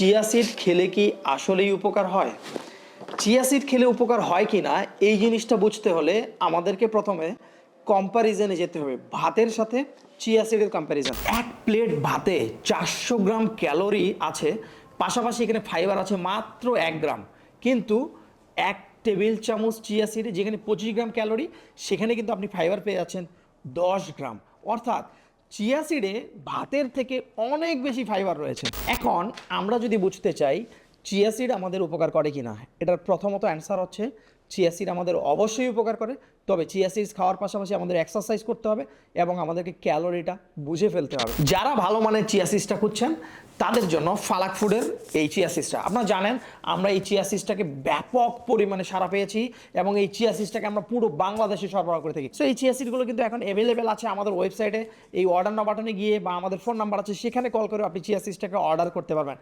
Chia seed খেলে কি আসলেই উপকার হয়? চিয়া সিড খেলে উপকার হয় কি না, এই জিনিসটা বুঝতে হলে আমাদেরকে প্রথমে কম্প্যারিজনে যেতে হবে। ভাতের সাথে চিয়া সিডের কম্প্যারিজন এক প্লেট ভাতে চারশো গ্রাম ক্যালোরি আছে, পাশাপাশি এখানে ফাইবার আছে মাত্র এক গ্রাম। কিন্তু এক টেবিল চামচ চিয়া সিডে, যেখানে পঁচিশ গ্রাম ক্যালোরি সেখানে কিন্তু আপনি ফাইবার পেয়ে যাচ্ছেন দশ গ্রাম। অর্থাৎ চিয়া সিডে ভাতের থেকে অনেক বেশি ফাইবার রয়েছে। এখন আমরা যদি বুঝতে চাই, চিয়া সিড আমাদের উপকার করে কি না এটার প্রথমত অ্যান্সার হচ্ছে, চিয়া সিড আমাদের অবশ্যই উপকার করে, তবে চিয়া সিডস খাওয়ার পাশাপাশি আমাদের এক্সারসাইজ করতে হবে এবং আমাদেরকে ক্যালোরিটা বুঝে ফেলতে হবে। যারা ভালো মানের চিয়া সিডসটা খুঁজছেন তাদের জন্য ফালাক ফুডের এই চিয়া সিডসটা আপনারা জানেন, আমরা এই চিয়া সিডসটাকে ব্যাপক পরিমাণে সারা পেয়েছি এবং এই চিয়া সিডসটাকে আমরা পুরো বাংলাদেশে সরবরাহ করে থাকি। সো এই চিয়া সিটগুলো কিন্তু এখন অ্যাভেলেবেল আছে আমাদের ওয়েবসাইটে এই অর্ডার না বাটনে গিয়ে বা আমাদের ফোন নাম্বার আছে, সেখানে কল করে আপনি চিয়া সিসটাকে অর্ডার করতে পারবেন।